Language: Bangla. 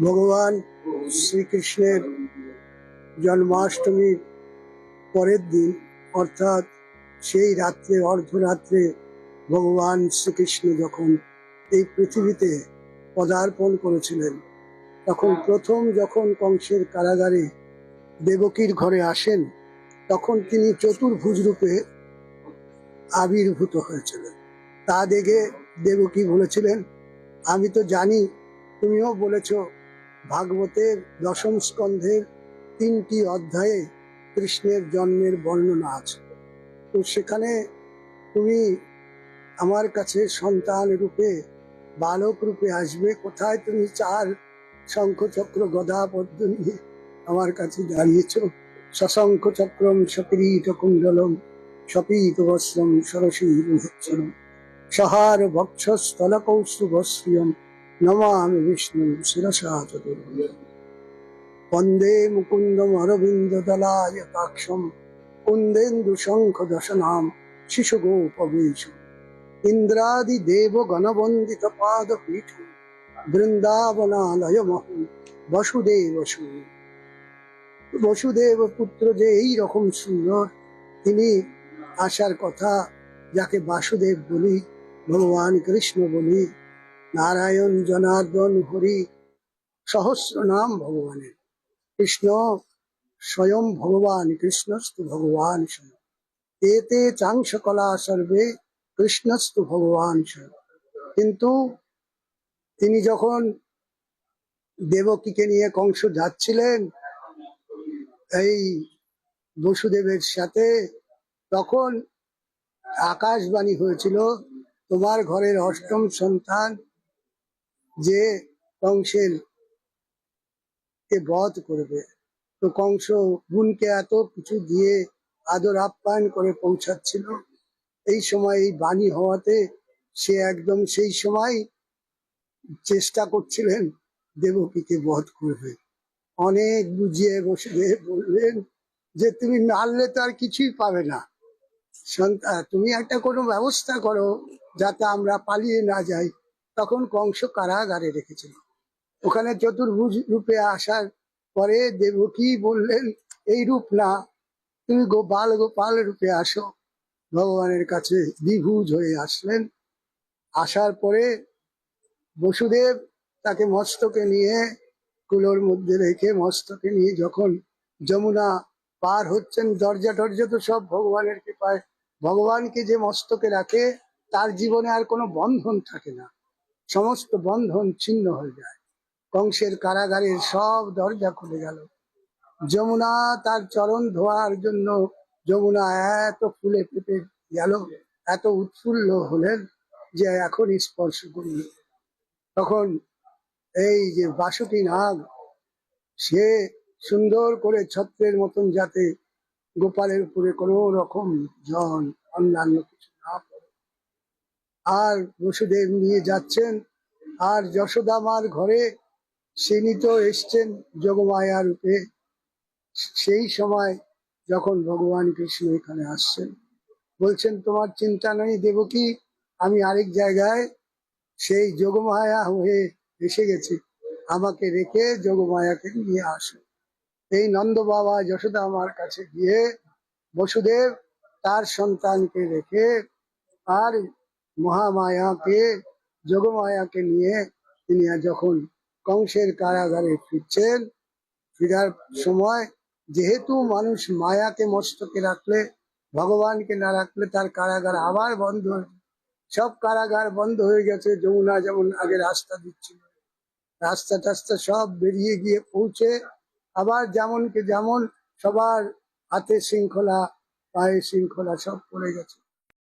ভগবান শ্রীকৃষ্ণের জন্মাষ্টমীর পরের দিন, অর্থাৎ সেই রাত্রে, অর্ধরাত্রে ভগবান শ্রীকৃষ্ণ যখন এই পৃথিবীতে পদার্পণ করেছিলেন, তখন প্রথম যখন কংসের কারাগারে দেবকীর ঘরে আসেন, তখন তিনি চতুর্ভুজ রূপে আবির্ভূত হয়েছিলেন। তা দেখে দেবকী বলেছিলেন, আমি তো জানি, তুমিও বলেছ ভাগবতের দশম স্কন্ধের তিনটি অধ্যায়ে কৃষ্ণের জন্মের বর্ণনা আছে। তো সেখানে তুমি আমার কাছে সন্তান রূপে, বালক রূপে আসবে। কোথায় তুমি চার শঙ্খচক্র গদা পদ্ম নিয়ে আমার কাছে দাঁড়িয়েছ? সশঙ্খ চক্রম সপীত কুণ্ডলম সপীত বস্ত্রম সরসীর মুহচ্ছরম সহার বক্ষস্থল কৌস্তুভশ্রিয়ম নমামি বিষ্ণু শিরসা চতুর্ভুজম বন্দে মুকুন্দম অরবিন্দ দলায় কুন্দেন্দু শঙ্খ দশনাম শিশু গোপবীশ ইন্দ্রাদি দেব গণবন্দিত পাদ পীঠ বৃন্দাবনালয় মহু বসুদেব বসুদেব পুত্র যে এই রকম সুন্দর, তিনি আসার কথা যাকে বাসুদেব বলি, ভগবান কৃষ্ণ বলি নারায়ণ জনার্দন হরি, সহস্র নাম ভগবানের। কৃষ্ণ স্বয়ং ভগবান, কৃষ্ণস্তু ভগবান স্বয়ং। এতে চাংশ কলা সর্বে কৃষ্ণস্তু ভগবান স্বয়ং। কিন্তু তিনি যখন দেবকীকে নিয়ে কংস যাচ্ছিলেন, এই বসুদেবের সাথে, তখন আকাশবাণী হয়েছিল, তোমার ঘরের অষ্টম সন্তান যে কংসের কে বধ করবে। তো কংস বোনকে এত কিছু দিয়ে আদর আপ্যায়ন করে পৌঁছাচ্ছিল। এই সময় এই বাণী হওয়াতে সে একদম সেই সময় চেষ্টা করছিলেন দেবকীকে বধ করবে। অনেক বুঝিয়ে বসে বললেন যে, তুমি মারলে তো আর কিছুই পাবে না। সন্তান তুমি একটা কোনো ব্যবস্থা করো যাতে আমরা পালিয়ে না যাই। তখন কংস কারাগারে রেখেছিল। ওখানে চতুর্ভুজ রূপে আসার পরে দেবকী বললেন, এই রূপ না, তুমি গোপাল গোপাল রূপে আসো। ভগবানের কাছে দ্বিভুজ হয়ে আসলেন। আসার পরে বসুদেব তাকে মস্তকে নিয়ে কুলোর মধ্যে রেখে মস্তকে নিয়ে যখন যমুনা পার হচ্ছেন, দরজা টরজা তো সব ভগবানের কৃপায়, ভগবানকে যে মস্তকে রাখে, তার জীবনে আর কোনো বন্ধন থাকে না। সমস্ত বন্ধন ছিন্ন হয়ে যায়। কংসের কারাগারের সব দরজা খুলে গেল। যমুনা তার চরণ ধোয়ার জন্য যমুনা এত ফুলে ফেপে গেল, এত উৎফুল্ল হলেন যে এখন স্পর্শ করি তখন এই যে বাসুকি নাগ, সে সুন্দর করে ছত্রের মতন যাতে গোপালের উপরে কোনো রকম জন, অন্যান্য কিছু আর বসুদেব নিয়ে যাচ্ছেন। আর যশোদামার ঘরে তিনি তো এসছেন যোগমায়া রূপে। সেই সময় যখন ভগবান কৃষ্ণ এখানে আসছেন, বলছেন, তোমার চিন্তা নেই দেবকী, আমি আরেক জায়গায় সেই যোগমায়া হয়ে এসে গেছি। আমাকে রেখে যোগমায়াকে নিয়ে আসো। এই নন্দ বাবা যশোদা আমার কাছে গিয়ে বসুদেব তার সন্তানকে রেখে আর মহামায়াকে যোগমায়াকে নিয়ে তিনি যখন কংসের কারাগারে ফিরছেন, ফিরার সময় যেহেতু মানুষ মায়াকে মস্তকে রাখলে, ভগবানকে না রাখলে তার কারাগার আবার বন্ধ সব কারাগার বন্ধ হয়ে গেছে, যমুনা যেমন আগে রাস্তা দিচ্ছিল। রাস্তা টাস্তা সব বেরিয়ে গিয়ে পৌঁছে, আবার যেমনকে যেমন সবার হাতে শৃঙ্খলা, পায়ে শৃঙ্খলা সব পড়ে গেছে।